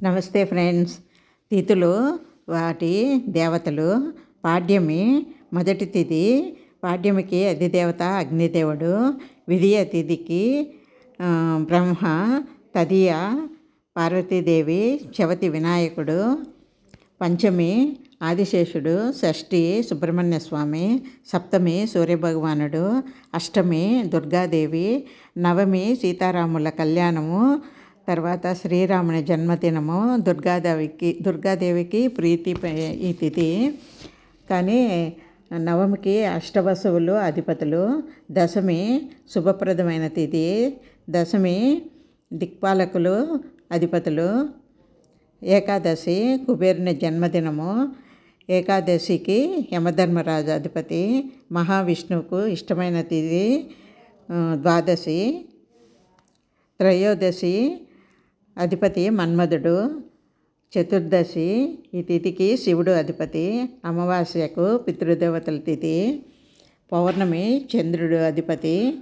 నమస్తే ఫ్రెండ్స్. తిథులు వాటి దేవతలు పాడ్యమి మొదటి తిథి పాడ్యమికి అధిదేవత అగ్నిదేవుడు విధియ తిథికి బ్రహ్మ తదియ పార్వతీదేవి చవతి వినాయకుడు పంచమి ఆదిశేషుడు షష్ఠి సుబ్రహ్మణ్య స్వామి సప్తమి సూర్యభగవానుడు అష్టమి దుర్గాదేవి నవమి సీతారాముల కళ్యాణము తర్వాత శ్రీరాముని జన్మదినము దుర్గాదేవికి దుర్గాదేవికి ప్రీతి ఈ తిథి. కానీ నవమికి అష్టవసువులు అధిపతులు. దశమి శుభప్రదమైన తిథి. దశమి దిక్పాలకులు అధిపతులు. ఏకాదశి కుబేరుని జన్మదినము. ఏకాదశికి యమధర్మరాజు అధిపతి. మహావిష్ణువుకు ఇష్టమైన తిథి ద్వాదశి. త్రయోదశి అధిపతి మన్మధుడు. చతుర్దశి ఈ తిథికి శివుడు అధిపతి. అమావాస్యకు పితృదేవతల తిథి. పౌర్ణమి చంద్రుడు అధిపతి.